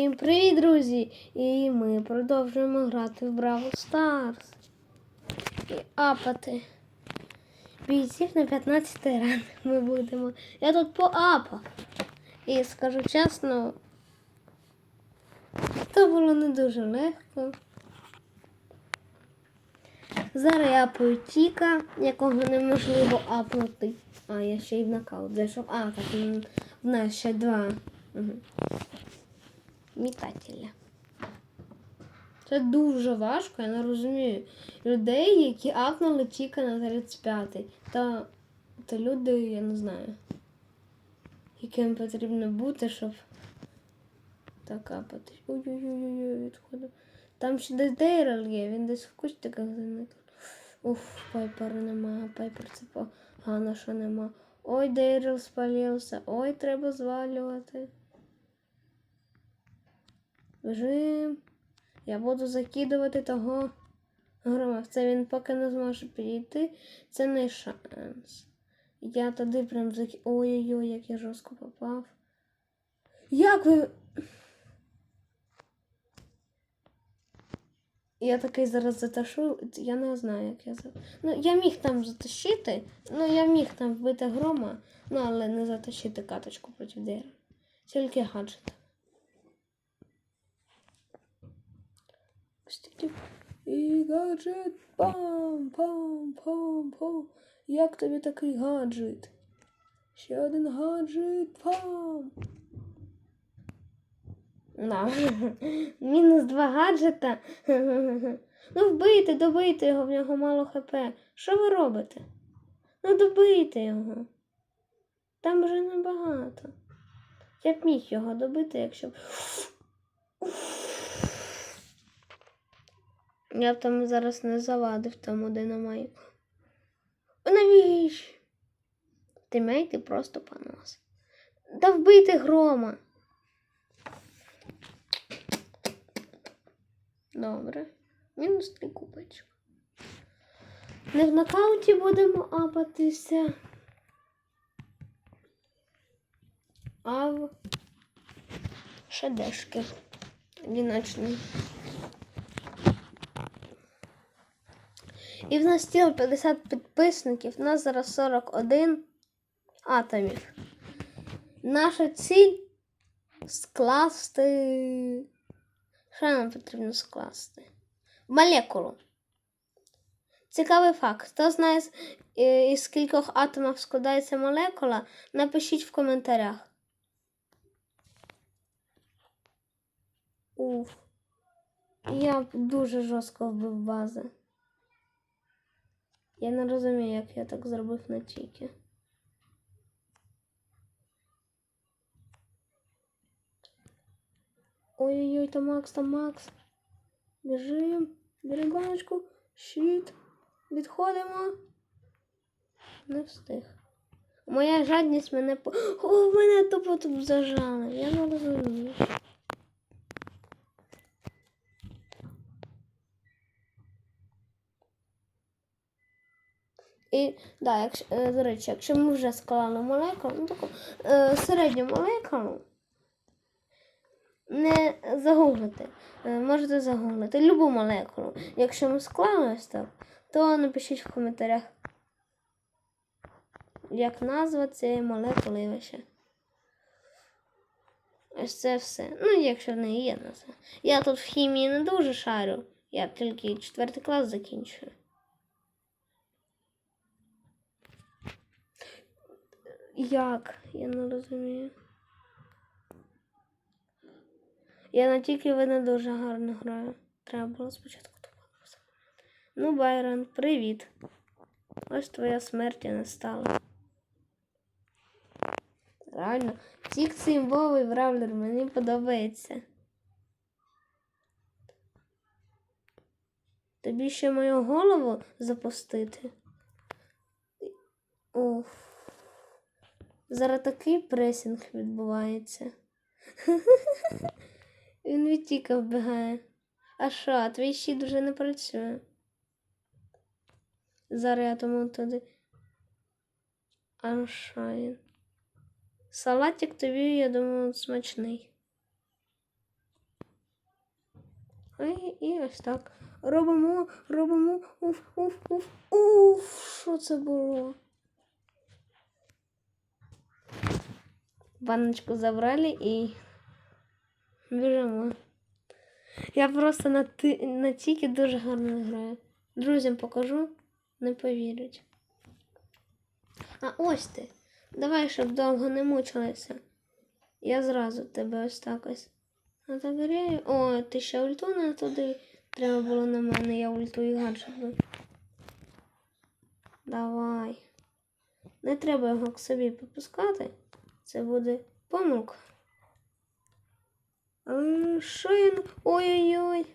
Всім привіт, друзі! І ми продовжуємо грати в Бравл Старс. І апати. Бійців на 15 ранг ми будемо. Я тут по апах. І скажу чесно, це було не дуже легко. Зараз я апаю Тіка, якого неможливо апнути. А, я ще й в нокаут зайшов. А, так, в нас ще два. Угу. Мітателя. Це дуже важко, я не розумію. Людей, які апнули тільки на 35-й. Та, та люди, я не знаю, яким потрібно бути, щоб так апати. Ой-ой-ой, відходу. Там ще десь Дейрел є, він десь в кустиках заник. Уф, пайпера нема, пайпер це погано, що нема. Ой, Дейрел спалився, ой, треба звалювати. Бежим. Я буду закидувати того громовця. Він поки не зможе підійти. Це не шанс. Я туди прям заки... Ой-ой-ой, як я жорстко попав. Як ви. Я такий зараз заташу, я не знаю, як я за. Ну, я міг там затащити, ну я міг там вбити грома, ну але не затащити каточку проти дерева. Тільки гаджет. І гаджет. Пам, пам, пам, пам. Як тобі такий гаджет? Ще один гаджет. Пам. На. Мінус два гаджета. Ну, вбийте, добийте його, в нього мало хп. Що ви робите? Ну, добийте його. Там вже небагато. Я б міг його добити, якщо б. Я б там зараз не завадив там динамайку. Навіщо? Тимейти просто понос. Да вбийте грома. Добре. Мінус три кубочка. Не в нокауті будемо апатися. А в шедешки. Одиночний. І в нас тіло 50 підписників, у нас зараз 41 атомів. Наша ціль скласти. Що нам потрібно скласти? Молекулу. Цікавий факт. Хто знає, е, із скількох атомів складається молекула, напишіть в коментарях. Уф. Я дуже жорстко вбив бази. Я не розумію, як я так зробив на Тікі. Ой-ой-ой, там Макс, там Макс. Біжим. Бери гоночку. Щит. Відходимо. Не встиг. Моя жадність мене. О, мене тупо тут зажали. Я не розумію. І да, якщо, е, до речі, якщо ми вже склали молекулу, ну таку е, середню молекулу, не загуглити. Е, можете загуглити любу молекулу. Якщо ми склали так, то напишіть в коментарях, як назва цієї молекули і ще. Ось це все. Ну, якщо в неї є назва. Я тут в хімії не дуже шарю. Я тільки четвертий клас закінчую. Як? Я не розумію. Я на тільки ви не дуже гарно граю. Треба було спочатку допомогти. Ну, Байрон, привіт. Ось твоя смерть і настала. Реально, тік цимбовий бравлер мені подобається. Тобі ще мою голову запустити. Уф. Зараз такий пресінг відбувається. Він від тіка вбігає. А що, твій щит вже не працює. Зараз я тому туди. А що він? Салатик тобі, я думаю, смачний. І, і ось так. Робимо, робимо. Уф, уф, уф, уф. Що це було? Баночку забрали і біжимо. Я просто на, ти, на тікі дуже гарно граю. Друзям покажу, не повірять. А ось ти. Давай, щоб довго не мучилися. Я зразу тебе ось так ось. Отогрію. О, ти ще ульту не туди. Треба було на мене, я ульту і гаджет. Давай. Не треба його к собі попускати. Це буде помилка. Я... Ой-ой-ой.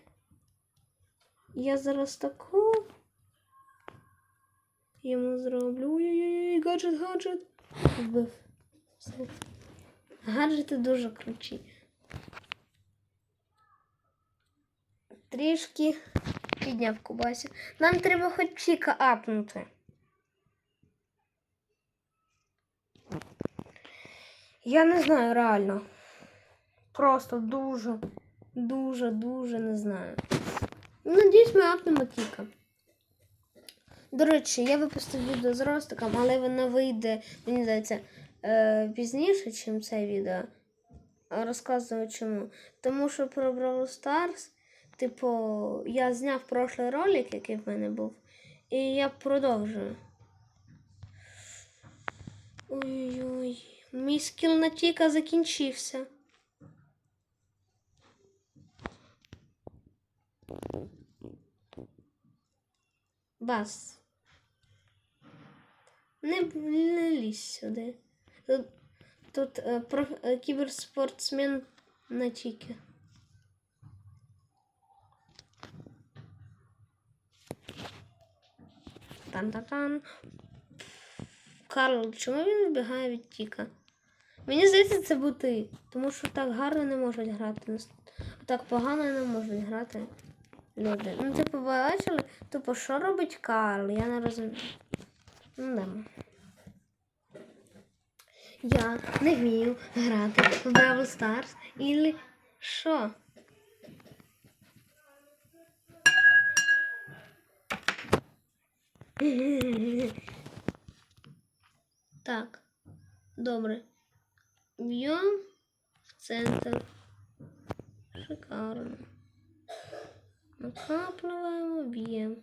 Я зараз таку йому зроблю. Ой-ой-ой, гаджет, гаджет. Вбив. Все. Гаджети дуже круті. Трішки підняв Кубасі. Нам треба хоч Чіка апнути. Я не знаю реально. Просто дуже, дуже, дуже не знаю. Надіюсь, ми апнемо Тіка. До речі, я випустив відео з Ростиком, але воно вийде, мені здається, е, пізніше, ніж це відео. Розказую чому. Тому що про Brawl Stars, типу, я зняв прошлий ролик, який в мене був, і я продовжую. Ой-ой-ой. Мій скіл на Тіка закінчився. Бас. Не, не лізь сюди. Тут, тут е, проф, е, кіберспортсмен на Тікі. Тан-та-тан. Карл, чому він вибігає від Тіка? Мені здається, це бути, тому що так гарно не можуть грати. Так погано не можуть грати люди. Ну, типу, бачили? Типу, що робить Карл? Я не розумію. Ну, да. Я не вмію грати в Brawl Stars ілі що? Так, добре. Б'ємо в центр. Шикарно. Накапливаємо, б'ємо.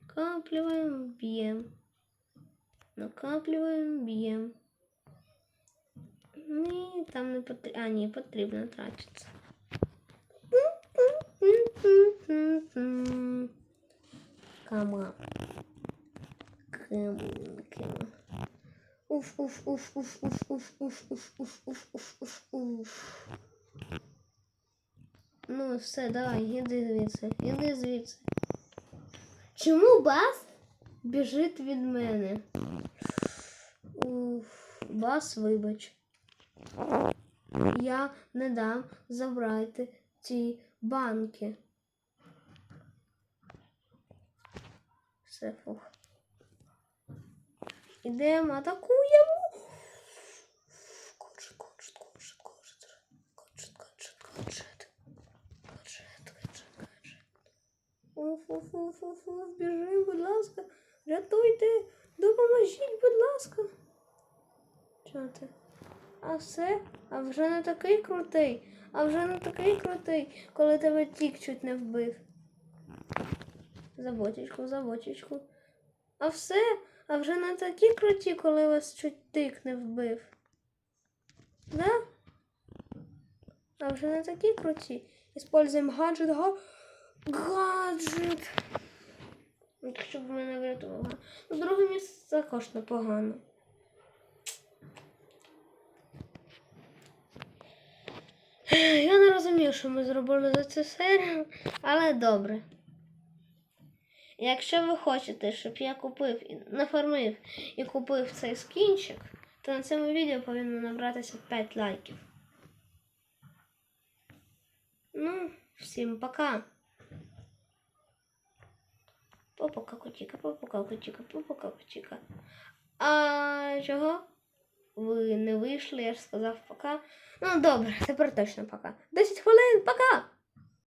Накапливаємо, б'ємо. Накапливаємо, б'ємо. Ні, там не потрібно. А, ні, потрібно тратиться. Кама. Кам, кам. Уф, уф, уф, уф, уф, уф, уф, уф, уф, уф, уф, уф, уф. Ну, все, давай, іди звідси, іди звідси. Чому бас біжить від мене? Уф, бас, вибач. Я не дам забрати ці банки. Все, фух. Ідемо, атакуємо. Уф, уф, уф, уф, уф, біжи, будь ласка. Рятуйте, допоможіть, будь ласка. Чого ти? А все? А вже не такий крутий. А вже не такий крутий, коли тебе тік чуть не вбив. За бочечку, за бочечку. А все? А вже не такі круті, коли вас чуть тик не вбив. Да? А вже не такі круті. Используємо гаджет, га... гаджет. От Щоб мене врятувало. Ну, друге місце також непогано. Я не розумію, що ми зробили за цю серію, але добре. Якщо ви хочете, щоб я купив, нафармив і купив цей скінчик, то на цьому відео повинно набратися 5 лайків. Ну, всім пока. Попока котіка, попока котіка, попока котіка. А чого? Ви не вийшли, я ж сказав пока. Ну добре, тепер точно пока. 10 хвилин, пока!